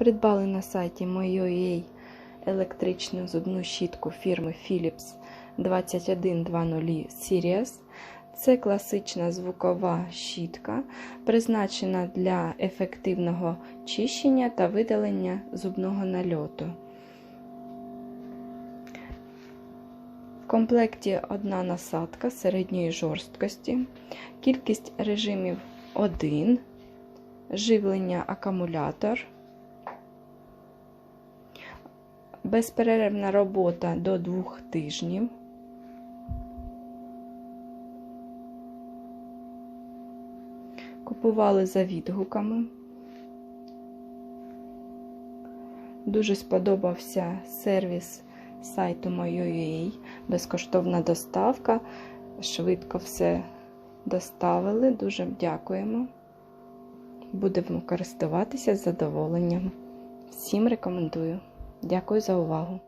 Придбали на сайті Moyo.ua електричну зубну щітку фірми Philips 2120 Series. Це класична звукова щітка, призначена для ефективного чищення та видалення зубного нальоту. В комплекті одна насадка середньої жорсткості, кількість режимів 1, живлення акумулятор, безперервна робота до 2 тижнів. Купували за відгуками. Дуже сподобався сервіс сайту Moyo.ua, безкоштовна доставка. Швидко все доставили. Дуже дякуємо. Будемо користуватися задоволенням. Всім рекомендую. Дякую за увагу!